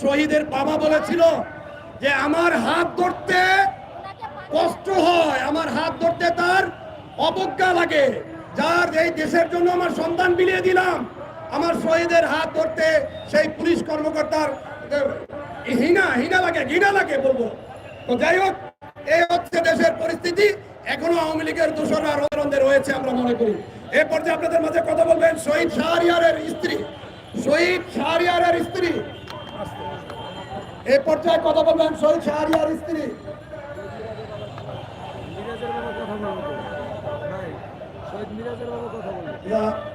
শহীদের বাবা বলেছিল যে আমার হাত ধরতে কষ্ট হয়, আমার হাত ধরতে তার অবজ্ঞা লাগে। যার এই দেশের জন্য আমার সন্তান বিলিয়ে দিলাম, আমার শহীদের হাত ধরতে সেই পুলিশ কর্মকর্তার হিনা হিনা লাগে, ঘৃণা লাগে বলব। তো যাই হোক, এই হচ্ছে দেশের পরিস্থিতি। এখনও আওয়ামী লীগের দোষরা রোদরন্দে রয়েছে আমরা মনে করি। এ পর্যায়ে আপনাদের মাঝে কথা বলবেন শহীদ শাহরিয়ারের স্ত্রী। শহীদ শাহরিয়ারের স্ত্রী। এই পর্যায়ে কথা বলবেন শহীদ শাহরিয়ার স্ত্রী।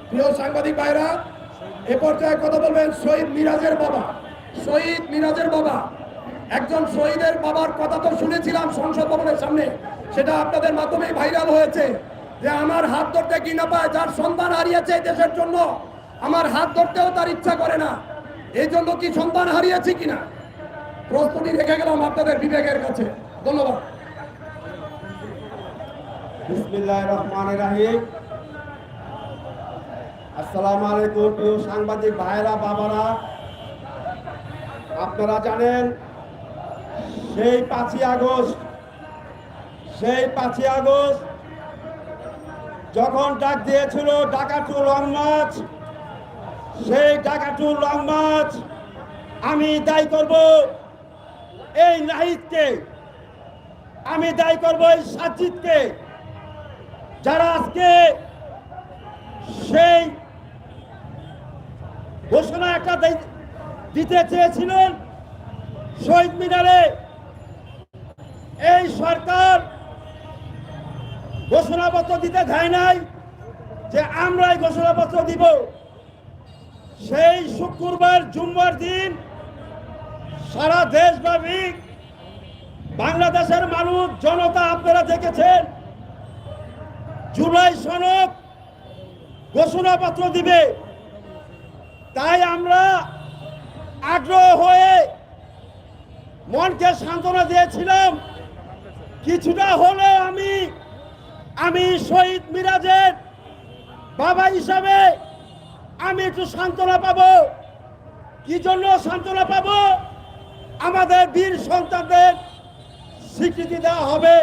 প্রিয় সাংবাদিক ভাইরা এ পর্যায়ে কথা বলবেন শহীদ মিরাজের বাবা। শহীদ মিরাজের বাবা। একজন শহীদের বাবার কথা তো শুনেছিলাম সংসদ ভবনের সামনে। সেটা আপনাদের মাধ্যমেই ভাইরাল হয়েছে যে আমার হাত ধরতে কি না পায় যার সন্তান হারিয়েছে দেশের জন্য আমার হাত ধরতেও তার ইচ্ছা করে না। এই জন্য কি সন্তান হারিয়েছি কিনা? প্রস্তুতি রেখে গেলাম আপনাদের বিবেকের কাছে। ধন্যবাদ। রহমান আলাইকুম সাংবাদিক ভাইরা বাবারা। আপনারা জানেন, সেই পাঁচই আগস্ট, সেই পাঁচই আগস্ট যখন ডাক দিয়েছিল ডাকাটু লং মার্চ সেই ডাকাটু লং মার্চ আমি দায়ী করব। এই নাহিদকে আমি দায়ী করব এই সাজিদকে যারা আজকে সেই ঘোষণা একটা দিতে চেয়েছিলেন শহীদ মিনারে। এই সরকার ঘোষণাপত্র দিতে দেয় নাই যে আমরাই ঘোষণাপত্র দিব। সেই শুক্রবার জুম্বার দিন সারা দেশব্যাপী বাংলাদেশের মানুষ, জনতা আপনারা দেখেছেন, জুলাই সনদ ঘোষণাপত্র দিবে। তাই আমরা আগ্রহ হয়ে মনকে সান্ত্বনা দিয়েছিলাম। কিছুটা হলে আমি আমি শহীদ মিরাজের বাবা হিসাবে আমি একটু সান্ত্বনা পাবো। কি জন্য সান্ত্বনা পাবো? আমাদের বীর সন্তানদের স্বীকৃতি দেওয়া হবে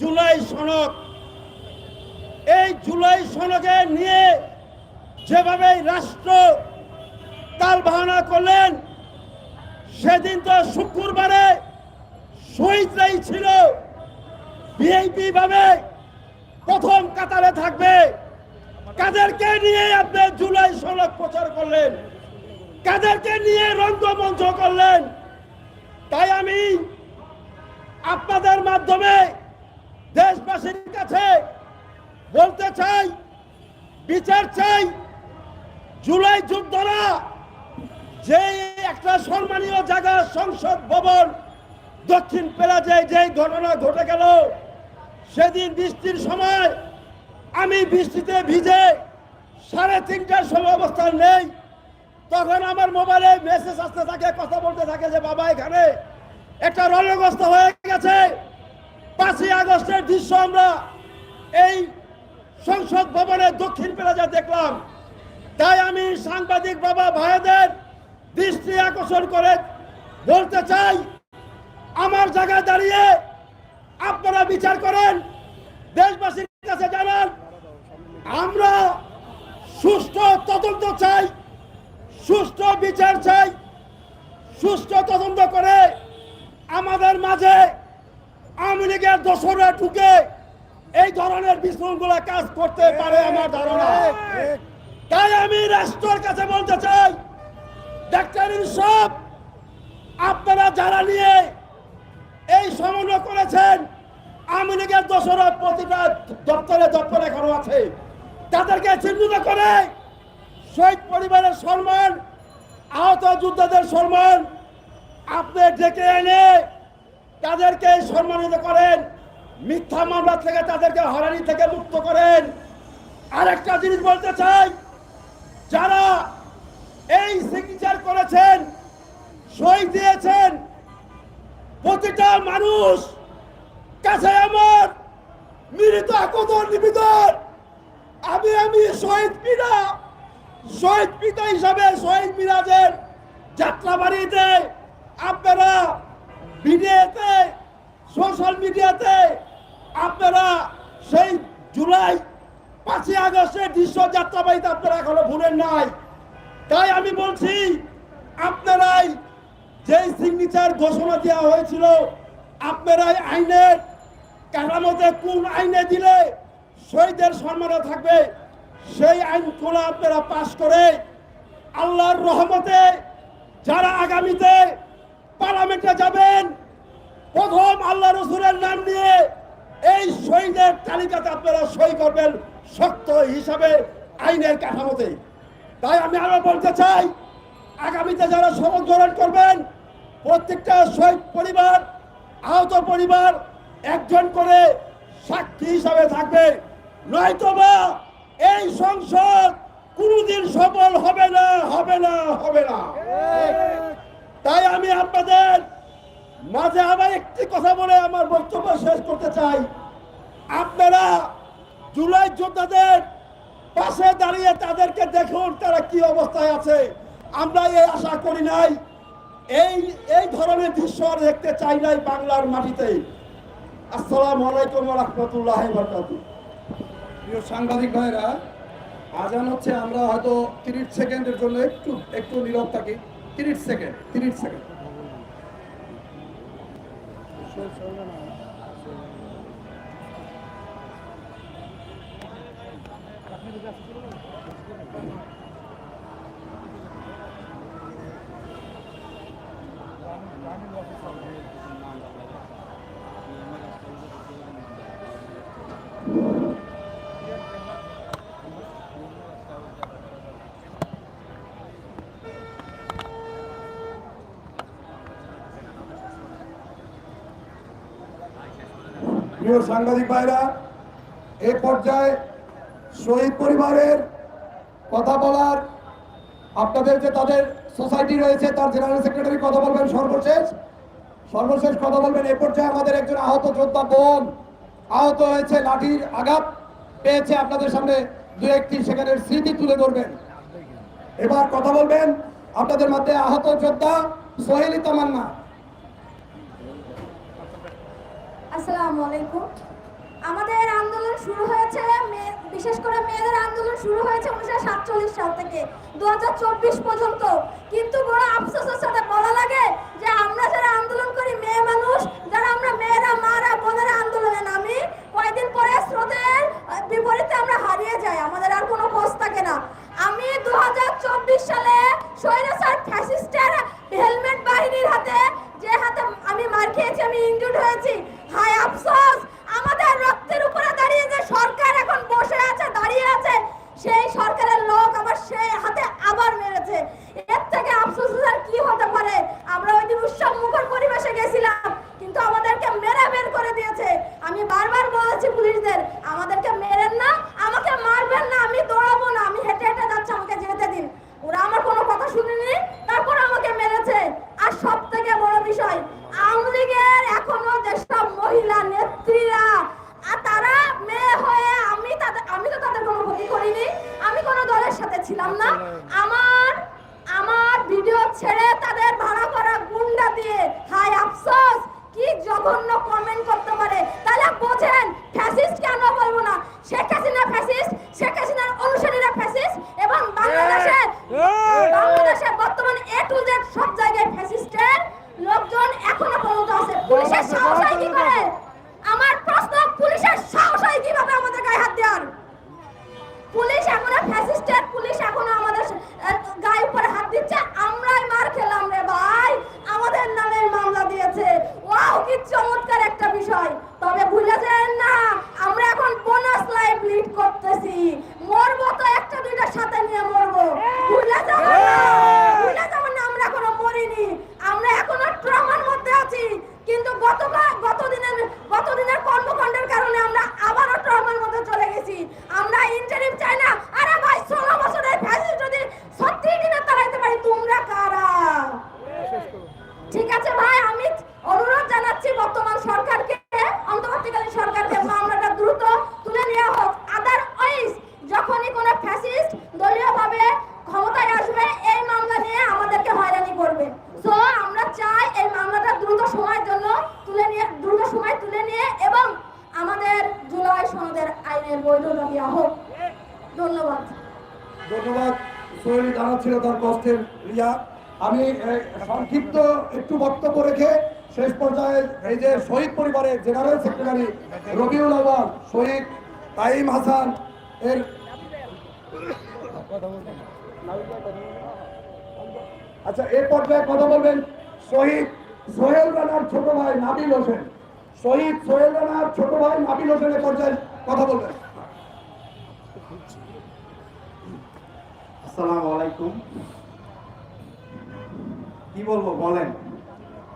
জুলাই সনক এই জুলাই সনকে নিয়ে যেভাবে রাষ্ট্র তাল বাহানা করলেন, সেদিন তো শুক্রবারে শহীদরাই ছিল। ভিআইপি ভাবে প্রথম কাতারে থাকবে। কাদেরকে নিয়ে আপনি জুলাই সনদ প্রচার করলেন? কাদেরকে নিয়ে রঙ্গমঞ্চ করলেন? তাই আমি আপনাদের মাধ্যমে দেশবাসীর কাছে বলতে চাই, বিচার চাই, জুলাই যুদ্ধরা যে একটা সম্মানীয় জায়গা সংসদ ভবন দক্ষিণ প্লাজে যে ঘটনা ঘটে গেল, সেদিন বৃষ্টির সময় আমি বৃষ্টিতে ভিজে সাড়ে তিনটার সময় অবস্থান নেই। তখন আমার মোবাইলে মেসেজ আসতে থাকে, কথা বলতে থাকে যে, বাবা, এখানে একটা রণগ্রস্ত হয়ে গেছে। পাঁচই আগস্টের দৃশ্য আমরা এই সংসদ ভবনের দক্ষিণ প্লাজা দেখলাম। তাই আমি সাংবাদিক বাবা ভাইদের দৃষ্টি আকর্ষণ করে বলতে চাই, আমার জায়গায় দাঁড়িয়ে আপনারা বিচার করেন, দেশবাসীর কাছে জানান, আমরা সুষ্ঠু তদন্ত চাই। সুষ্ঠু বিচার চাই, সুষ্ঠু তদন্ত করে আমাদের মাঝে আওয়ামী লীগের দোসররা ঢুকে এই ধরনের বিশৃঙ্খলা কাজ করতে পারে আমার ধারণা। তাই আমি রাষ্ট্রের কাছে বলতে চাই, ডাক্তার সব আপনারা যারা নিয়ে এই সমন্বয় করেছেন, আওয়ামী লীগের দোসরা প্রতিটা দপ্তরে দপ্তরে এখনও আছে। তাদেরকে চিহ্নিত করে শহীদ পরিবারের সম্মান, আহত যোদ্ধাদের সম্মান, আপনি ডেকে এনে তাদেরকে সম্মানিত করেন, মিথ্যা মামলা থেকে তাদেরকে হরানি থেকে মুক্ত করেন। আরেকটা জিনিস বলতে চাই, যারা এই সিগনেচার করেছেন সই দিয়েছেন, প্রতিটা মানুষ কাছে আমার মৃত আকদর নিবেদন। আমি আমি শহীদ পিতা শহীদ পিতা হিসাবে শহীদ মিরাজের যাত্রাবাড়িতে আপনারা মিডিয়াতে, সোশ্যাল মিডিয়াতে আপনারা সেই জুলাই পাঁচই আগস্টের দৃশ্য যাত্রাবাড়িতে আপনারা এখনও ভুলেন নাই। তাই আমি বলছি, আপনারাই যেই সিগনেচার ঘোষণা দেওয়া হয়েছিল, আপনারাই আইনের কাঠামোতে কোন আইনে দিলে শহীদের সম্মানে থাকবে। সেই আইনগুলো আপনারা পাশ করে আল্লাহর রহমতে যারা আগামীতে পার্লামেন্টে যাবেন, প্রথম আল্লাহ রসুলের নাম নিয়ে এই শহীদের তালিকাতে আপনারা সই করবেন শক্ত হিসাবে আইনের কাঠামোতে। তাই আমি আরও বলতে চাই, আগামীতে যারা শপথ গ্রহণ করবেন, প্রত্যেকটা শহীদ পরিবার, আহত পরিবার একজন করে সাক্ষী হিসাবে থাকবে। নয়তো নয়তোবা এই সংসদ কোনোদিন সফল হবে না হবে না হবে না। তাই আমি আপনাদের মাঝে আবার একটি কথা বলে আমার বক্তব্য শেষ করতে চাই। আপনারা জুলাই যোদ্ধাদের পাশে দাঁড়িয়ে তাদেরকে দেখুন, তারা কি অবস্থায় আছে। আমরা এই আশা করি নাই। এই এই ধরনের দৃশ্য দেখতে চাই নাই বাংলার মাটিতে। আসসালামু আলাইকুম রহমতুল্লাহ বরকাতুহ। প্রিয় সাংবাদিক ভাইরা, আজান হচ্ছে, আমরা হয়তো তিরিশ সেকেন্ডের জন্য একটু একটু নীরব থাকি। তিরিশ সেকেন্ড তিরিশ সেকেন্ড। Thank সরলা প্রিয় সাংবাদিক ভাইরা, এ পর্যায়ে শহীদ পরিবারের কথা বলার আপনাদের যে তাদের সোসাইটি রয়েছে, তার জেনারেল সেক্রেটারি কথা বলবেন সর্বশেষ। সর্বশেষ কথা বলবেন, এ পর্যায়ে আমাদের একজন আহত যোদ্ধা বোন আহত হয়েছে, লাঠির আঘাত পেয়েছে আপনাদের সামনে দু একটি সেখানের স্মৃতি তুলে ধরবেন। এবার কথা বলবেন আপনাদের মধ্যে আহত যোদ্ধা সোহেলি তামান্না আসসালামু আলাইকুম। আমাদের আন্দোলন শুরু হয়েছে বিশেষ করে মেয়েদের আন্দোলন শুরু হয়েছে উনিশশো সাতচল্লিশ সাল থেকে দু চব্বিশ পর্যন্ত। কিন্তু বড় আফসোসের সাথে বলা লাগে যে আমরা যারা আন্দোলন করি, মেয়ে মানুষ, যারা আমরা মেয়েরা, মারা, বোনেরা আন্দোলনে নামি, কয়েকদিন পরে স্রোতের বিপরীতে আমরা হারিয়ে যাই, আমাদের আর কোনো খোঁজ থাকে না। আমি দু হাজার চব্বিশ সালে স্বৈরাচার ফ্যাসিস্টের হেলমেট বাহিনীর হাতে, যে হাতে আমি মার খেয়েছি, আমি ইনজুর্ড হয়েছি হায় আফসোস, আমাদের রক্তের উপরে দাঁড়িয়ে যে সরকার এখন বসে আছে, দাঁড়িয়ে আছে, সেই সরকারের লোক আবার সেই হাতে আবার মেরেছে। এর থেকে আফসোস আর কি হতে পারে? আমরা ওই দিন উৎসব মুখর পরিবেশে গেছিলাম, কিন্তু আমাদেরকে মেরে বের করে দিয়েছে। আমি বারবার বলেছি পুলিশদের, আমাদেরকে মেরেন না, আমাকে মারবেন না আমি দৌড়াবো না আমি হেঁটে হেঁটে যাচ্ছি আমাকে যেতে দিন ওরা আমার কোনো কথা শুনেনি তারপর আমাকে মেরেছে আর সব থেকে বড় বিষয় আওয়ামী লীগের এখনও যেসব মহিলা নেত্রীরা আর তারা মেয়ে হয়ে আমি তাদের আমি তো তাদের কোনো ক্ষতি করিনি আমি কোনো দলের সাথে ছিলাম না আমার আমার ভিডিও ছেড়ে তাদের ভাড়া করা গুন্ডা দিয়ে হাই আফসোস কি জঘন্য কমেন্ট করতে পারে তাহলে বোঝেন ফ্যাসিস্ট কেন বলব না শেখ হাসিনা ফ্যাসিস্ট শেখ হাসিনার অনুসারীরা ফ্যাসিস্ট এবং বাংলাদেশের বাংলাদেশের বর্তমান এ টু জেড সব জায়গায় ফ্যাসিস্টের লোকজন এখনও পর্যন্ত আছে পুলিশের সাহস হয় কি করে আমার প্রশ্ন পুলিশের সাহস হয় কীভাবে আমাদের গায়ে হাত দেওয়ার পুলিশ এখনও ফ্যাসিস্টের পুলিশ এখনও আমাদের আহ, গায়ে উপরে হাত দিচ্ছে আমরাই মার খেলাম রে ভাই আমাদের নামে মামলা দিয়েছে ওয়াও কি চমৎকার একটা বিষয় তবে ভুলে যান না। আমরা এখন বোনাস লাইফ লিড করতেছি। মরবো তো একটা দুইটা সাথে নিয়ে মরবো। ভুলে না। ভুলে না আমরা এখনও মরিনি। আমরা এখনও ট্রমার মধ্যে আছি। কিন্তু গতকাল গতদিনের গতদিনের গত দিনের কর্মকাণ্ডের কারণে আমরা আবারও ট্রমার মধ্যে চলে গেছি। আমরা ইন্টারিম চাই না আরে ভাই ষোলো বছরের ফ্যাসিস্ট যদি ছত্রিশ দিনে তাড়াইতে পারি তোমরা কারা ঠিক আছে ভাই আমি অনুরোধ জানাচ্ছি বর্তমান সরকারকে অন্তর্বর্তীকালীন সরকারকে মামলাটা দ্রুত তুলে নেওয়া হোক আদারওয়াইজ যখনই কোনো ফ্যাসিস্ট দলীয়ভাবে ক্ষমতায় আসবে এই মামলা নিয়ে আমাদেরকে হয়রানি করবে বৈধতা দেওয়া হোক ধন্যবাদ ধন্যবাদ সোহেল জানাচ্ছিল তার কষ্টের রিয়া আমি এই, সংক্ষিপ্ত একটু বক্তব্য রেখে শেষ পর্যায়ে এই যে শহীদ পরিবারের জেনারেল সেক্রেটারি রবিউল আওয়াল শহীদ তাইম হাসান এর আচ্ছা এই পর্যায়ে কথা বলবেন শহীদ সোহেল রানার ছোট ভাই নাবিল হোসেন। শহীদ সোহেল রানার ছোট ভাই নাবিল হোসেনের পর্যায়ে কথা বলবেন। আসসালামু আলাইকুম। কি বলব, বলেন।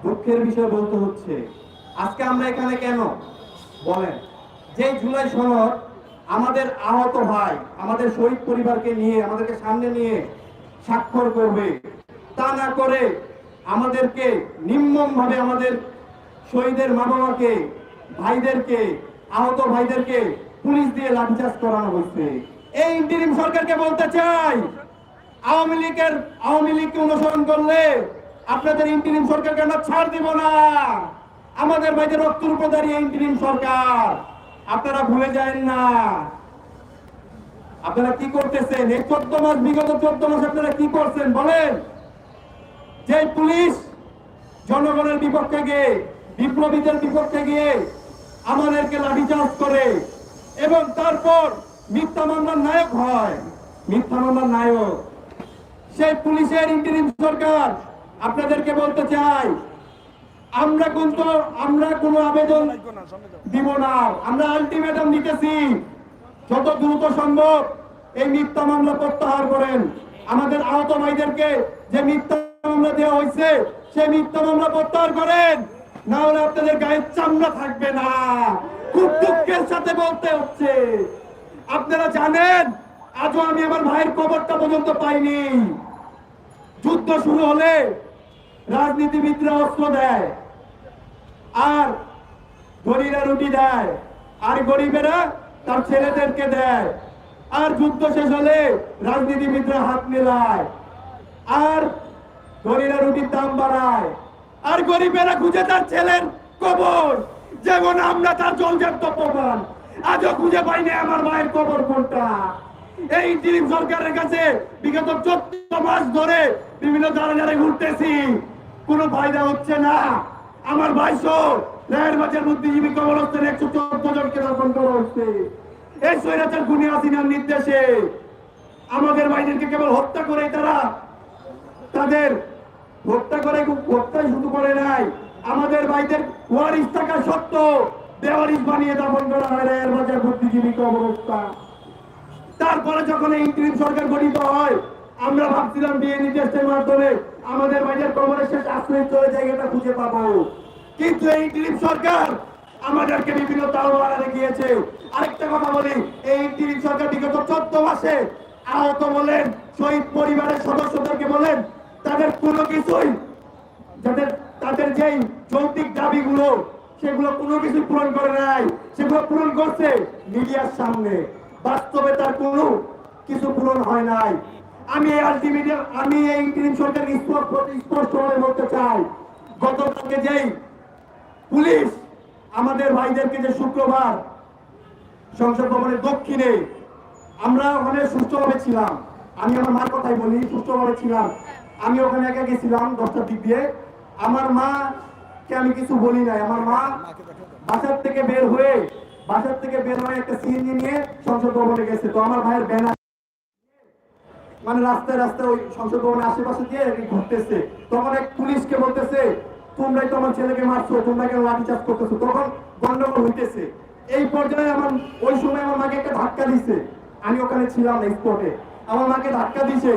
দুঃখের বিষয় বলতে হচ্ছে, আজকে আমরা এখানে কেন? বলেন। যে জুলাই সনদ আমাদের আহত ভাই আমাদের শহীদ পরিবারকে নিয়ে, আমাদেরকে সামনে নিয়ে স্বাক্ষর করবে, তা না করে আমাদেরকে নির্মম ভাবে আমাদের শহীদের মা বাবাকে ভাইদেরকে, আহত ভাইদেরকে পুলিশ দিয়ে লাঠিচার্জ করানো হয়েছে। এই ইন্টারিম সরকারকে বলতে চাই, আওয়ামী লীগের, আওয়ামী লীগকে অনুসরণ করলে আপনাদের ইন্টারিম সরকারকে আমরা ছাড় দিব না? আমাদের ভাইদের রক্তের উপর দাঁড়িয়ে ইন্টারিম সরকার। আপনারা ভুলে যায় না। আপনারা কি করতেছেন? এই চোদ্দ মাস, বিগত চোদ্দ মাস আপনারা কি করছেন? বলেন। যে পুলিশ জনগণের বিপক্ষে গিয়ে, বিপ্লবীদের বিপক্ষে গিয়ে আমাদেরকে লাঠিচার্জ করে এবং তারপর মিথ্যা মামলার নায়ক হয়। মিথ্যা মামলার নায়ক। সেই পুলিশের ইন্টারিম সরকার আপনাদেরকে বলতে চাই, আমরা কিন্তু, আমরা কোনো আবেদন দিব না। আমরা আলটিমেটাম দিতেছি, যত দ্রুত সম্ভব এই মিথ্যা মামলা প্রত্যাহার করেন। আমাদের আহত ভাইদেরকে যে মিথ্যা মামলা দেওয়া হয়েছে সেই মিথ্যা মামলা প্রত্যাহার করেন। না হলে আপনাদের গায়ের চামড়া থাকবে না। খুব দুঃখের সাথে বলতে হচ্ছে। আপনারা জানেন, আজও আমি আমার ভাইয়ের কবরটা পর্যন্ত পাইনি। যুদ্ধ শুরু হলে রাজনীতিবিদরা অস্ত্র দেয়, আর গরিরা রুটি দেয়, আর গরিবেরা তার ছেলেদেরকে দেয়। আর যুদ্ধ শেষ হলে রাজনীতিবিদরা হাত মেলায়, আর গরিরা রুটির দাম বাড়ায়, আর গরিবেরা খুঁজে তার ছেলের কবর। যেমন আমরা তার জলজাপ্ত প্রমাণ আজও খুঁজে পাইনি আমার মায়ের কবর কোনটা। এই ইন্টারিম সরকারের কাছে বিগত চোদ্দ মাস ধরে বিভিন্ন জায়গায় ঘুরতেছি কোনো ফায়দা হচ্ছে না। আমার ভাইসো রায়ের বাজার বুদ্ধিজীবী কবরস্থানে একশো চোদ্দ জনকে দাপন করা হচ্ছে। এই সৈরাচার গুনি হাসিনার নির্দেশে আমাদের ভাইদেরকে কেবল হত্যা করে তারা, তাদের হত্যা করে হত্যাই শুধু করে নাই, আমাদের ভাইদের ওয়ারিস থাকা সত্ত্বেও বেওয়ারিস বানিয়ে দাপন করা হয় রায়ের বাজার বুদ্ধিজীবী কবরস্থান। তারপরে যখন এই ইন্টারিম সরকার গঠিত হয় আমরা ভাবছিলাম বিয়ে নির্দেশের মাধ্যমে আমাদের বাজার কবরের শেষ আশ্রয় চলে জায়গাটা খুঁজে পাবো। কিন্তু এই ইন্টারিম সরকার আমাদেরকে বিভিন্ন তালবাড়া দেখিয়েছে। আরেকটা কথা বলি, এই ইন্টারিম সরকার বিগত চোদ্দ মাসে আহত বলেন, শহীদ পরিবারের সদস্যদেরকে বলেন, তাদের কোনো কিছুই, যাদের, তাদের যেই যৌক্তিক দাবিগুলো, সেগুলো কোনো কিছু পূরণ করে নাই। সেগুলো পূরণ করছে মিডিয়ার সামনে। বাস্তবে তার কোনো কিছু পূরণ হয় নাই। আমি এই আলটিমেট আমি এই ইন্টারিম সরকার স্পষ্ট ভাবে বলতে চাই। গতকালকে যেই পুলিশ আমাদের ভাইদেরকে যে শুক্রবার সংসদ ভবনের দক্ষিণে আমরা ওখানে সুস্থভাবে ছিলাম। আমি আমার মার কথাই বলি, সুস্থভাবে ছিলাম। আমি ওখানে একা গেছিলাম দশটার দিক দিয়ে। আমার মা কে আমি কিছু বলি নাই। আমার মা বাসার থেকে বের হয়ে, বাসার থেকে বের হয়ে একটা সিএনজি নিয়ে সংসদ ভবনে গেছে। তো আমার ভাইয়ের ব্যানার মানে রাস্তায় রাস্তায় ওই সংসদ ভবনের আশেপাশে দিয়ে ঘুরতেছে। তখন এক পুলিশকে বলতেছে, তোমরাই তো আমার ছেলেকে মারছো, তোমরা কেন লাঠিচার্জ করতেছো? তখন গন্ডগোল হইতেছে। এই পর্যায়ে আমার, ওই সময় আমার মাকে একটা ধাক্কা দিছে। আমি ওখানে ছিলাম না স্পটে। আমার মাকে ধাক্কা দিছে।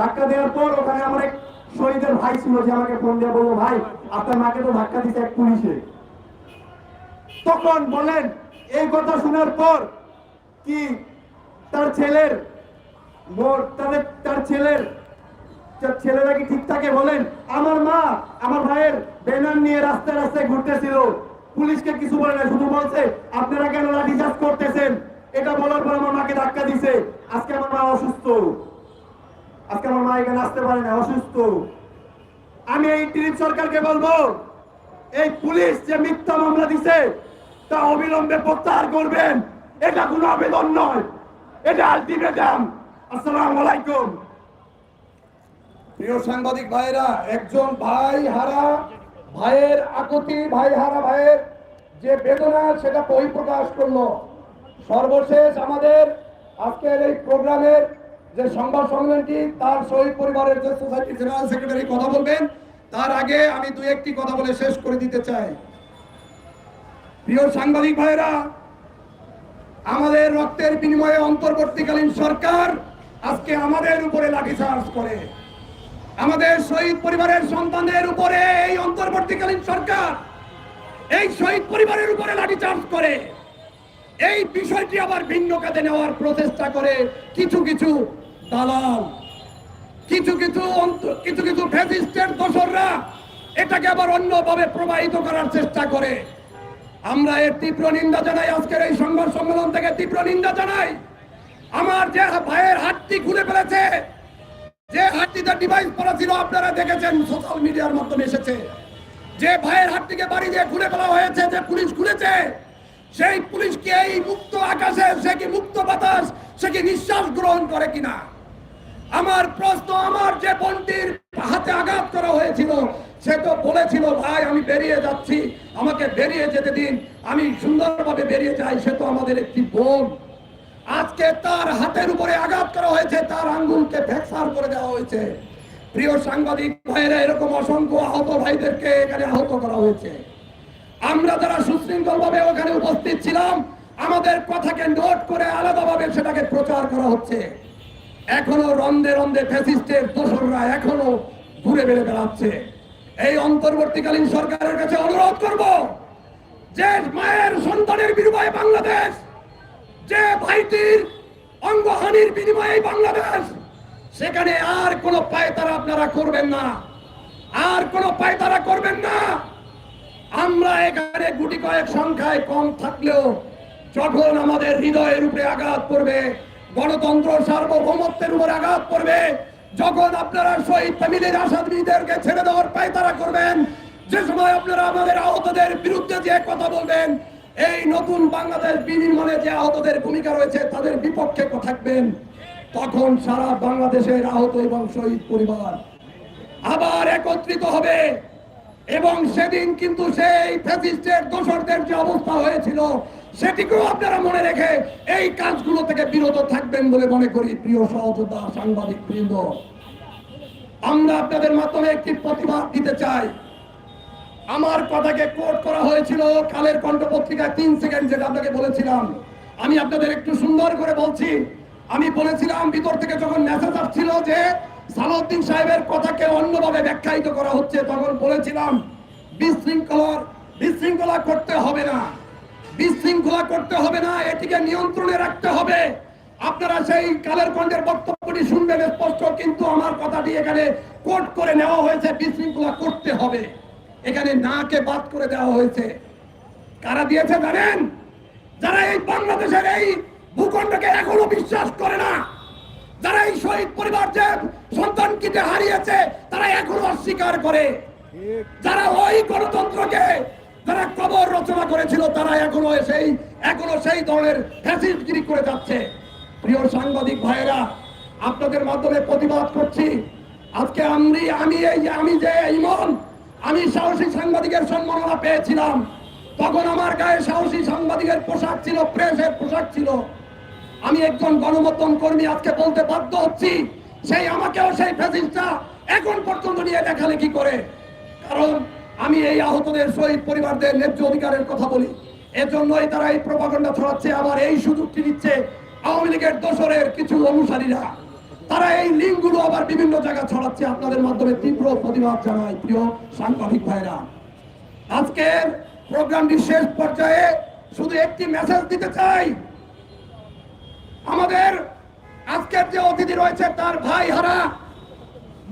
ধাক্কা দেওয়ার পর ওখানে আমার এক শহীদের ভাই ছিল যে আমাকে ফোন দিয়ে বলল, ভাই, আপনার মাকে তো ধাক্কা দিছে এক পুলিশে। তখন বলেন, এই কথা শোনার পর কি তার ছেলের মোর তাদের, তার ছেলের, তার ছেলেরা কি ঠিক থাকে বলেন? আমার মা, আমার ভাইয়ের ব্যানার নিয়ে রাস্তায় রাস্তায় ঘুরতেছিল। পুলিশকে কিছু বলে না শুধু বলছে, আপনারা কেন লাঠিচার্জ করতেছেন? এটা বলার পর আমার মাকে ধাক্কা দিছে। আজকে আমার মা অসুস্থ। আজকে আমার মা এখানে আসতে পারে না, অসুস্থ। আমি এই ত্রিপ সরকারকে বলব, এই পুলিশ যে মিথ্যা মামলা দিছে, তা অবিলম্বে প্রত্যাহার করবেন। এটা কোনো আবেদন নয়। এটা আলটিমেটাম আসসালামু আলাইকুম। প্রিয় সাংবাদিক ভাইরা একজন ভাই হারা, ভাইয়ের আকুতি, ভাই হারা, ভাইয়ের যে বেদনা, সেটা বহিঃপ্রকাশ করল। সর্বশেষ আমাদের আজকের এই প্রোগ্রামের যে সংবাদ সম্মেলনটি, তার শহীদ পরিবারের যে সোসাইটি জেনারেল সেক্রেটারি কথা বলবেন, তার আগে আমি দু একটি কথা বলে শেষ করে দিতে চাই। প্রিয় সাংবাদিক ভাইরা আমাদের রক্তের বিনিময়ে অন্তর্বর্তীকালীন সরকার আজকে আমাদের উপরে লাঠিচার্জ করে। আমাদের শহীদ পরিবারের সন্তানদের উপরে এই অন্তর্বর্তীকালীন সরকার এই শহীদ পরিবারের উপরে লাঠিচার্জ করে। এই বিষয়টি আবার ভিন্ন কাজে নেওয়ার প্রচেষ্টা করে কিছু কিছু দালাল, কিছু কিছু কিছু কিছু ফ্যাসিস্টের দোসররা এটাকে আবার অন্যভাবে প্রবাহিত করার চেষ্টা করে। আমরা এর তীব্র নিন্দা জানাই, আজকের এই সংবাদ সম্মেলন থেকে তীব্র নিন্দা জানাই। আমার যে ভাইয়ের হাতটি খুলে ফেলেছে, যে হাতটিতে ডিভাইস পরা ছিল, আপনারা দেখেছেন সোশ্যাল মিডিয়ার মাধ্যমে এসেছে। যে ভাইয়ের হাতটিকে বাড়ি দিয়ে খুলে ফেলা হয়েছে, যে পুলিশ খুলেছে, সেই পুলিশ কি এই মুক্ত আকাশে, সে কি মুক্ত বাতাস, সে কি নিঃশ্বাস গ্রহণ করে কিনা? আমার প্রশ্ন, আমার যে বোনটির হাতে আঘাত করা হয়েছিল, সে তো বলেছিল, ভাই, আমি বেরিয়ে যাচ্ছি, আমাকে বেরিয়ে যেতে দিন, আমি সুন্দরভাবে বেরিয়ে যাই, সে তো আমাদের একটি বোন। আজকে তার হাতের উপরে আঘাত করা হয়েছে, তার আঙ্গুলকে ফ্র্যাকচার করে দেওয়া হয়েছে। প্রিয় সাংবাদিক ভাইরা এরকম অসংখ্য আহত ভাইদেরকে এখানে আহত করা হয়েছে। আমরা যারা সুশৃঙ্খল ভাবে ওখানে উপস্থিত ছিলাম, আমাদের কথাকে নোট করে আলাদাভাবে সেটাকে প্রচার করা হচ্ছে। এখনও রন্দে রন্দে ফ্যাসিস্টের দোসররা এখনও ঘুরে বেড়ে বেড়াচ্ছে। এই অন্তর্বর্তীকালীন সরকারের কাছে অনুরোধ করব, যে মায়ের সন্তানের বিনিময়ে বাংলাদেশ যে ভাইটির অঙ্গহানির বিনিময়ে বাংলাদেশ, সেখানে আর কোনো পায়তারা আপনারা করবেন না। আর কোনো পায়তারা করবেন না। আমরা এখানে গুটি কয়েক সংখ্যায় কম থাকলেও যখন আমাদের হৃদয়ের উপরে আঘাত পড়বে, গণতন্ত্র সার্বভৌমত্বের উপরে আঘাত পড়বে, যখন আপনারা শহীদ ফ্যামিলির আসাদীদেরকে ছেড়ে দেওয়ার পায়তারা করবেন, যে সময় আপনারা আমাদের আহতদের বিরুদ্ধে যে কথা বলবেন এই নতুন বাংলাদেশ বিনির্মাণে যে আহতদের ভূমিকা রয়েছে, তাদের বিপক্ষে থাকবেন। তখন সারা বাংলাদেশের আহত এবং শহীদ পরিবার আবার একত্রিত হবে। এবং সেদিন কিন্তু সেই ফ্যাসিস্টের দোসরদের যে অবস্থা হয়েছিল, সেটিকেও আপনারা মনে রেখে এই কাজগুলো থেকে বিরত থাকবেন বলে মনে করি, প্রিয় সহযোদ্ধা সাংবাদিক বৃন্দ। আমরা আপনাদের মাধ্যমে একটি প্রতিবাদ দিতে চাই। আমার কথাকে কোট করা হয়েছিল কালের কণ্ঠ পত্রিকায় তিন সেকেন্ড যেটা আপনাকে বলেছিলাম। আমি আপনাদের একটু সুন্দর করে বলছি, আমি বলেছিলাম ভিতর থেকে যখন মেসেজ আসছিল যে সালাউদ্দিন সাহেবের কথাকে অন্যভাবে ব্যাখ্যায়িত করা হচ্ছে, তখন বলেছিলাম, বিশৃঙ্খলার, বিশৃঙ্খলা করতে হবে না। বিশৃঙ্খলা করতে হবে না, এটিকে নিয়ন্ত্রণে রাখতে হবে। আপনারা সেই কালের কণ্ঠের বক্তব্যটি শুনবেন স্পষ্ট, কিন্তু আমার কথাটি এখানে কোট করে নেওয়া হয়েছে, বিশৃঙ্খলা করতে হবে। এখানে নাকে বাদ করে দেওয়া হয়েছে। কারা দিয়েছে জানেন? যারা এই বাংলাদেশের এই ভূখণ্ডকে এখনও বিশ্বাস করে না, যারা এই শহীদ পরিবার যে সন্তানকে হারিয়েছে, তারা এখনও অস্বীকার করে। যারা ওই গণতন্ত্রকে যারা কবর রচনা করেছিল, তারা এখনও সেই এখনও সেই ধরনের ফ্যাসিস্টগিরি করে যাচ্ছে। প্রিয় সাংবাদিক ভাইয়েরা, আপনাদের মাধ্যমে প্রতিবাদ করছি। আজকে আমি আমি এই, আমি যে ইমন আমি সাহসী সাংবাদিকের সম্মাননা পেয়েছিলাম। তখন আমার গায়ে সাহসী সাংবাদিকের পোশাক ছিল, প্রেসের পোশাক ছিল। আমি একজন গণমাধ্যম কর্মী আজকে বলতে বাধ্য হচ্ছি, সেই আমাকেও সেই ফ্যাসিস্টটা এখন পর্যন্ত নিয়ে লেখালেখি করে? কারণ আমি এই আহতদের শহীদ পরিবারদের ন্যায্য অধিকারের কথা বলি। এজন্যই তারা এই প্রপাগন্ডা ছড়াচ্ছে, আবার এই সুযোগটি দিচ্ছে আওয়ামী লীগের দোসরের কিছু অনুসারীরা। তারা এই লিঙ্কগুলো আবার বিভিন্ন জায়গায় ছড়াচ্ছে। আপনাদের মাধ্যমে তীব্র প্রতিবাদ জানাই, প্রিয় সাংবাদিক ভাইরা। আজকের প্রোগ্রামটি শেষ পর্যায়ে শুধু একটি মেসেজ দিতে চাই। আমাদের আজকের যে অতিথি রয়েছে, তার ভাই হারা,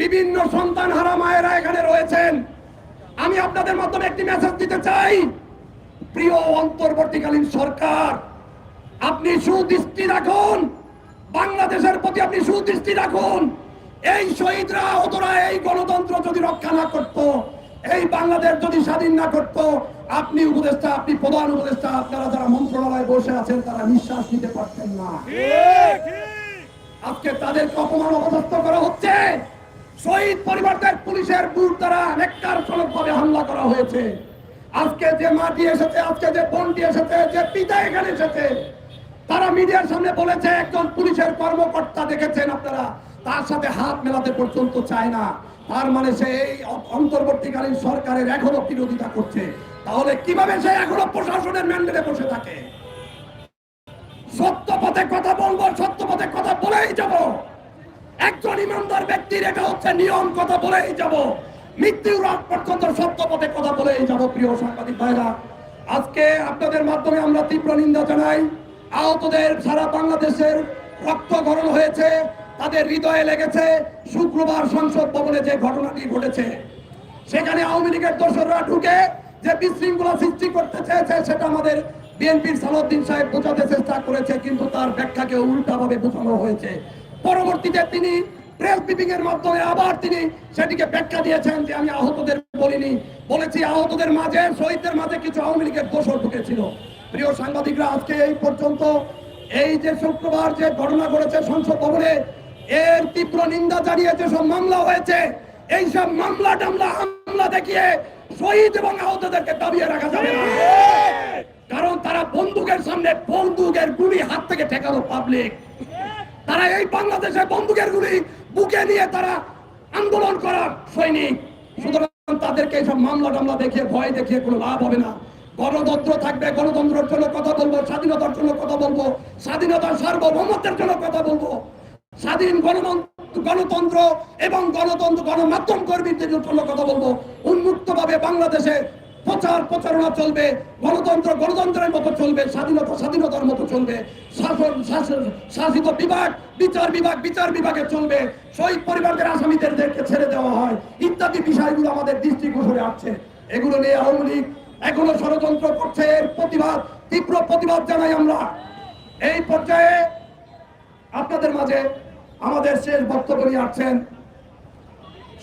বিভিন্ন সন্তান হারা মায়েরা এখানে রয়েছেন। আমি আপনাদের মাধ্যমে একটি মেসেজ দিতে চাই। প্রিয় অন্তর্বর্তীকালীন সরকার, আপনি সুদৃষ্টি রাখুন। বাংলাদেশের প্রতি আপনি সুদৃষ্টি রাখুন। এই শহীদরা অতরা এই গণতন্ত্র যদি রক্ষা না করত এই বাংলাদেশ যদি স্বাধীন না করত আপনি উপদেষ্টা আপনি প্রধান উপদেষ্টা আপনারা যারা মন্ত্রণালয়ে বসে আছেন তারা নিঃশ্বাস নিতে পারতেন না। আজকে তাদেরকে অপমান অপদস্থ করা হচ্ছে। শহীদ পরিবারদের পুলিশের বুট দ্বারা নেককার ভাবে হামলা করা হয়েছে। আজকে যে মাটি এসেছে আজকে যে বন্টি এসেছে যে পিতা এখানে এসেছে তারা মিডিয়ার সামনে বলেছে, একজন পুলিশের কর্মকর্তা দেখেছেন আপনারা, তার সাথে হাত মেলাতে পর্যন্ত চায় না। তার মানে সে এই অন্তর্বর্তীকালীন সরকারের এখনও বিরোধিতা করছে। তাহলে কীভাবে সে এখনও প্রশাসনের ম্যান্ডেটে বসে থাকে? সত্য পথে কথা বলব, সত্য পথে কথা বলেই যাব। একজন ইমানদার ব্যক্তির এটা হচ্ছে নিয়ম, কথা বলেই যাব। মৃত্যুর আগ পর্যন্ত সত্য পথে কথা বলেই যাব, প্রিয় সাংবাদিক ভাইরা। আজকে আপনাদের মাধ্যমে আমরা তীব্র নিন্দা জানাই। আহতদের সারা বাংলাদেশের রক্ত গরম হয়েছে, তাদের হৃদয়ে লেগেছে শুক্রবার সংসদ ভবনে যে ঘটনাটি ঘটেছে। সেখানে আওয়ামী লীগের দোসররা ঢুকে যে বিশৃঙ্খলা সৃষ্টি করতে চেয়েছে, সেটা আমাদের বিএনপির সালাউদ্দিন সাহেব বোঝাতে চেষ্টা করেছে, কিন্তু তার ব্যাখ্যাকে উল্টাভাবে বোঝানো হয়েছে। পরবর্তীতে তিনি প্রেস ব্রিফিং এর মাধ্যমে আবার তিনি সেটিকে ব্যাখ্যা দিয়েছেন যে, আমি আহতদের বলিনি। বলেছি, আহতদের মাঝে, শহীদদের মাঝে কিছু আওয়ামী লীগের দোষর ঢুকেছিল। প্রিয় সাংবাদিকরা, আজকে এই পর্যন্ত এই যে শুক্রবার যে ঘটনা ঘটেছে সংসদ ভবনে, এর তীব্র নিন্দা জানিয়ে যেসব মামলা হয়েছে। এইসব মামলা টামলা হামলা দেখিয়ে শহীদ এবং আহতদেরকে দাবিয়ে রাখা যাবে কারণ তারা বন্দুকের সামনে বন্দুকের গুলি হাত থেকে ঠেকানো পাবলিক তারা এই বাংলাদেশে বন্দুকের গুলি বুকে নিয়ে তারা আন্দোলন করা সৈনিক। সুতরাং তাদেরকে এইসব মামলা টামলা দেখিয়ে, ভয় দেখিয়ে কোনো লাভ হবে না। গণতন্ত্র থাকবে, গণতন্ত্রের জন্য কথা বলব, স্বাধীনতার জন্য কথা বলব, স্বাধীনতার সার্বভৌমত্বের জন্য কথা বলব। স্বাধীন গণতন্ত্র এবং গণতন্ত্র গণমাধ্যম কর্মীদের জন্য কথা বলব। উন্মুক্ত ভাবে বাংলাদেশে প্রচার প্রচারণা চলবে, গণতন্ত্র গণতন্ত্রের মতো চলবে, স্বাধীনতা স্বাধীনতার মতো চলবে, শাসন শাসন, শাসিত বিভাগ, বিচার বিভাগ, বিচার বিভাগে চলবে। শহীদ পরিবারদের আসামিদেরকে ছেড়ে দেওয়া হয়। ইত্যাদি বিষয়গুলো আমাদের দৃষ্টিগোচরে আসছে। এগুলো নিয়ে আওয়ামী লীগ এখনও ষড়যন্ত্র করছে, এর প্রতিবাদ, তীব্র প্রতিবাদ জানাই আমরা। এই পর্যায়ে আপনাদের মাঝে আমাদের শেষ বক্তব্য নিয়ে আসছেন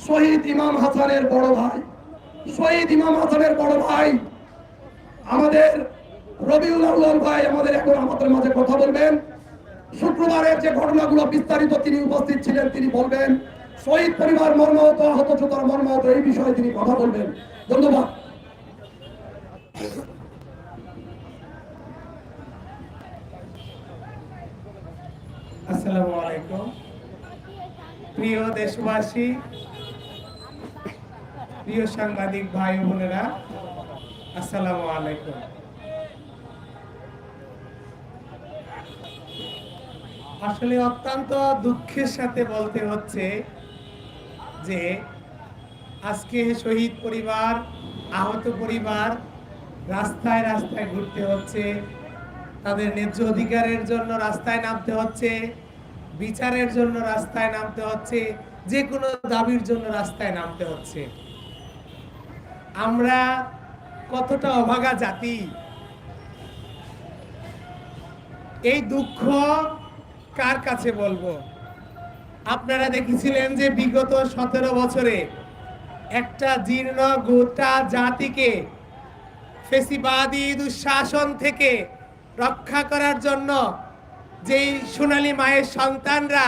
শহীদ ইমাম হাসানের বড় ভাই। শহীদ ইমাম হাসানের বড় ভাই আমাদের রবিউল ভাই আমাদের এখন আমাদের মাঝে কথা বলবেন। শুক্রবারের যে ঘটনাগুলো বিস্তারিত তিনি উপস্থিত ছিলেন, তিনি বলবেন, শহীদ পরিবার মর্মাহত, আহত যোদ্ধার মর্মাহত, এই বিষয়ে তিনি কথা বলবেন। ধন্যবাদ। আসসালামু আলাইকুম। প্রিয় দেশবাসী, প্রিয় সাংবাদিক ভাই বোনেরা, আসসালামু আলাইকুম। আসলে অত্যন্ত দুঃখের সাথে বলতে হচ্ছে যে, আজকে শহীদ পরিবার, আহত পরিবার রাস্তায় রাস্তায় ঘুরতে হচ্ছে, তাদের ন্যায্য অধিকারের জন্য রাস্তায় নামতে হচ্ছে। বিচারের জন্য রাস্তায় নামতে হচ্ছে যে কোনো দাবির জন্য রাস্তায় নামতে হচ্ছে। আমরা কতটা অভাগা জাতি? এই দুঃখ কার কাছে বলব? আপনারা দেখেছিলেন যে বিগত সতেরো বছরে একটা জীর্ণ গোটা জাতিকে ফেসিবাদী দুঃশাসন থেকে রক্ষা করার জন্য যেই সোনালী মায়ের সন্তানরা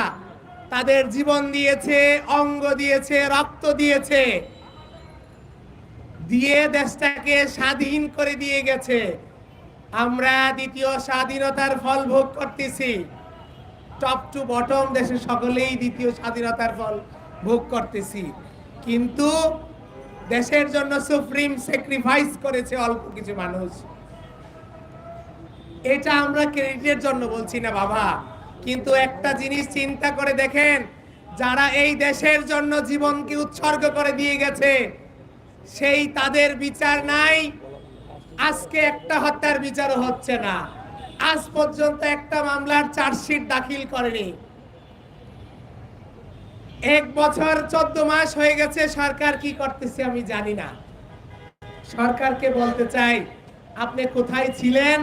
তাদের জীবন দিয়েছে, অঙ্গ দিয়েছে, রক্ত দিয়েছে, দিয়ে দেশটাকে স্বাধীন করে দিয়ে গেছে। আমরা দ্বিতীয় স্বাধীনতার ফল ভোগ করতেছি। টপ টু বটম দেশে সকলেই দ্বিতীয় স্বাধীনতার ফল ভোগ করতেছি। কিন্তু দেশের জন্য সুপ্রিম স্যাক্রিফাইস করেছে অল্প কিছু মানুষ। এটা আমরা ক্রেডিটের জন্য বলছি না বাবা। কিন্তু একটা জিনিস চিন্তা করে দেখেন, যারা এই দেশের জন্য জীবনকে উৎসর্গ করে দিয়ে গেছে, সেই তাদের বিচার নাই। আজকে একটা হত্যার বিচারও হচ্ছে না। আজ পর্যন্ত একটা মামলার চার্জশিট দাখিল করেনি। এক বছর চোদ্দ মাস হয়ে গেছে, সরকার কি করতেছে আমি জানি না। সরকারকে বলতে চাই, আপনি কোথায় ছিলেন?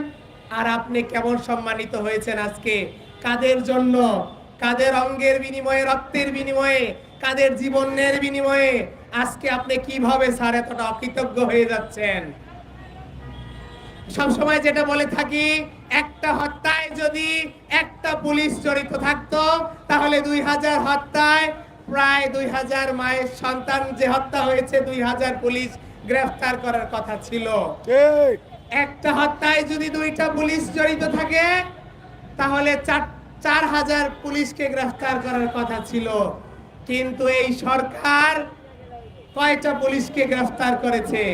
আর আপনি কেমন সম্মানিত হয়েছেন আজকে? কাদের জন্য? কাদের অঙ্গের বিনিময়ে, রক্তের বিনিময়ে, কাদের জীবনের বিনিময়ে? আজকে আপনি কীভাবে স্যার এতটা অকৃতজ্ঞ হয়ে যাচ্ছেন? সব সময় যেটা বলে থাকি, একটা হত্যায় যদি একটা পুলিশ জড়িত থাকতো, তাহলে দুই হাজার হত্যায় প্রায় দুই হাজার মায়ের সন্তান যে হত্যা হয়েছে, দুই হাজার পুলিশ গ্রেফতার করার কথা ছিল। ঠিক। একটা হত্যায় যদি দুইটা পুলিশ জড়িত থাকে, তাহলে চার চার হাজার পুলিশকে গ্রেফতার করার কথা ছিল। কিন্তু এই সরকার কয়টা পুলিশকে গ্রেফতার করেছে?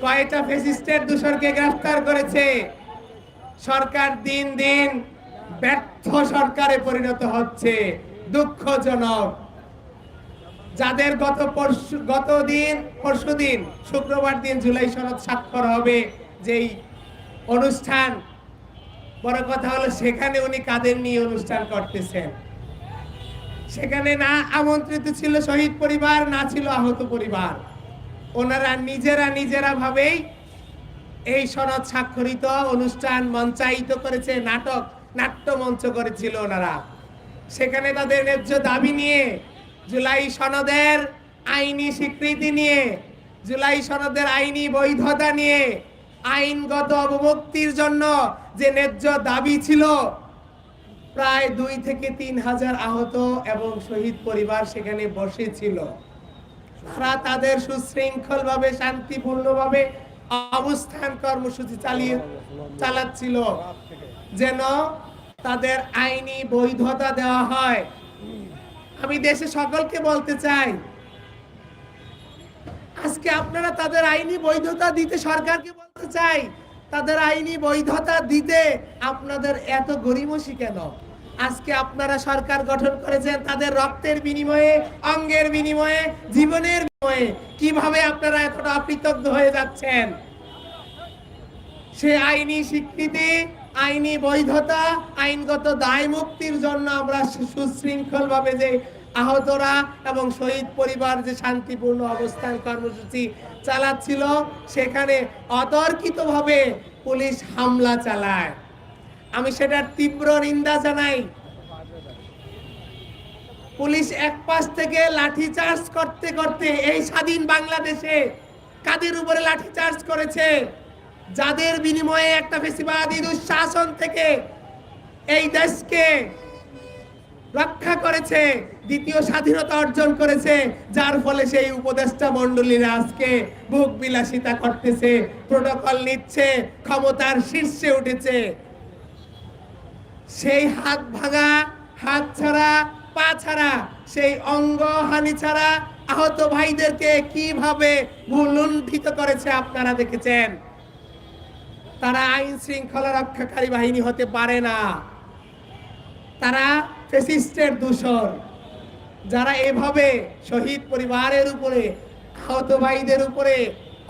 কয়টা ফেসিস্টের দূষরকে গ্রেফতার করেছে? সরকার দিন দিন ব্যর্থ সরকারে পরিণত হচ্ছে, দুঃখজনক। যাদের গত পরশু, গত দিন, পরশু দিন, শুক্রবার দিন জুলাই সনদ স্বাক্ষর হবে। যেই অনুষ্ঠান, বড় কথা হলো সেখানে উনি কাদের নিয়ে অনুষ্ঠান করতেছেন? সেখানে না আমন্ত্রিত ছিল শহীদ পরিবার, না ছিল আহত পরিবার। ওনারা নিজেরা নিজেরা ভাবেই এই সনদ স্বাক্ষরিত অনুষ্ঠান মঞ্চায়িত করেছে, নাটক, নাট্য মঞ্চ করেছিল ওনারা। সেখানে তাদের ন্যায্য দাবি নিয়ে, জুলাই সনদের আইনি স্বীকৃতি নিয়ে, জুলাই সনদের আইনি বৈধতা নিয়ে আইনগত অবমুক্তির জন্য যে ন্যায্য দাবি ছিল, প্রায় দুই থেকে তিন হাজার আহত এবং শহীদ পরিবার সেখানে বসেছিল তারা তাদের সুশৃঙ্খল ভাবে শান্তিপূর্ণভাবে অবস্থান কর্মসূচি চালিয়ে চালাচ্ছিল, যেন তাদের আইনি বৈধতা দেওয়া হয়। আমি দেশে সকলকে বলতে চাই আজকে আপনারা তাদের আইনি বৈধতা দিতে সরকারকে বলতে চাই। তাদের আইনি বৈধতা দিতে আপনাদের এত গরিমসি কেন? আজকে আপনারা সরকার গঠন করেছেন তাদের রক্তের বিনিময়ে, অঙ্গের বিনিময়ে, জীবনের বিনিময়ে। কীভাবে আপনারা এতটা অকৃতজ্ঞ হয়ে যাচ্ছেন? সে আইনি স্বীকৃতি, আইনি বৈধতা, আইনগত দায় মুক্তির জন্য আমরা সুশৃঙ্খল ভাবে যে আহতরা এবং শহীদ পরিবার যে শান্তিপূর্ণ অবস্থান কর্মসূচি চালাচ্ছিল, সেখানে অতর্কিতভাবে পুলিশ হামলা চালায়। আমি সেটার তীব্র নিন্দা জানাই। পুলিশ এক পাশ থেকে লাঠি চার্জ করতে করতে এই স্বাধীন বাংলাদেশে কাদের উপরে লাঠি চার্জ করেছে? যাদের বিনিময়ে একটা ফেসিবাদী দুঃশাসন থেকে এই দেশকে রক্ষা করেছে, দ্বিতীয় স্বাধীনতা অর্জন করেছে, যার ফলে সেই উপদেষ্টা মণ্ডলীরা আজকে বুক বিলাসিতা করতেছে, প্রোটোকল নিচ্ছে, ক্ষমতার শীর্ষে উঠেছে। সেই হাত ভাঙা, হাত ছাড়া, পা ছাড়া, সেই অঙ্গ হানি ছাড়া আহত ভাইদেরকে কীভাবে ভুলুণ্ঠিত করেছে আপনারা দেখেছেন? তারা আইন শৃঙ্খলা রক্ষাকারী বাহিনী হতে পারে না। তারা ফেসিস্টের দূষণ। যারা এভাবে শহীদ পরিবারের উপরে, আহত ভাইদের উপরে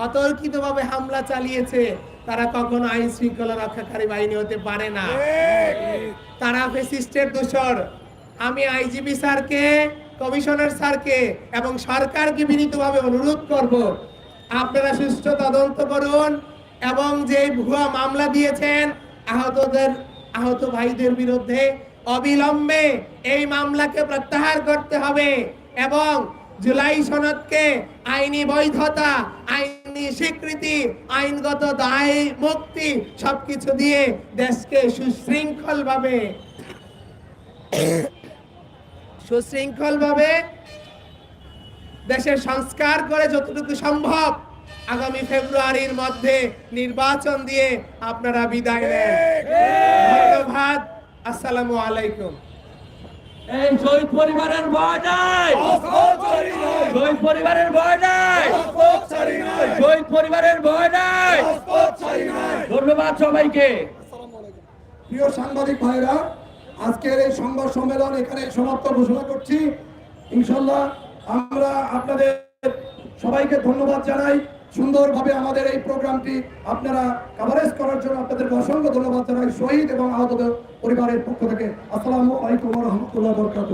অতর্কিতভাবে হামলা চালিয়েছে, তারা কখনো আইন শৃঙ্খলা রক্ষাকারী বাহিনী হতে পারে না। তারা ফেসিস্টের দূষণ। আমি আইজিপি স্যারকে, কমিশনার স্যারকে এবং সরকারকে বিনীতভাবে অনুরোধ করব, আপনারা সুষ্ঠু তদন্ত করুন এবং যে ভুয়া মামলা দিয়েছেন, আহতদের, আহত ভাইদের বিরুদ্ধে অবিলম্বে এই মামলাকে প্রত্যাহার করতে হবে এবং জুলাই সনদকে আইনি বৈধতা, আইনি স্বীকৃতি, আইনগত দায়, মুক্তি সবকিছু দিয়ে দেশকে সুশৃঙ্খল ভাবে সুশৃঙ্খল ভাবে দেশের সংস্কার করে যতটুকু সম্ভব আগামী ফেব্রুয়ারির মধ্যে নির্বাচন দিয়ে আপনারা বিদায় নেন। ধন্যবাদ। আসসালামু আলাইকুম। এই শহীদ পরিবারের ভয় নাই। শহীদ পরিবারের ভয় নাই। শহীদ পরিবারের ভয় নাই। ধন্যবাদ সবাইকে। প্রিয় সাংবাদিক ভাইরা আজকের এই সংবাদ সম্মেলন এখানে সমাপ্ত ঘোষণা করছি। ইনশাল্লাহ আমরা আপনাদের সবাইকে ধন্যবাদ জানাই। সুন্দরভাবে আমাদের এই প্রোগ্রামটি আপনারা কভারেজ করার জন্য আপনাদেরকে অসংখ্য ধন্যবাদ জানাই। শহীদ এবং আহত পরিবারের পক্ষ থেকে আসসালামু আলাইকুম রহমতুল্লাহ বরকাত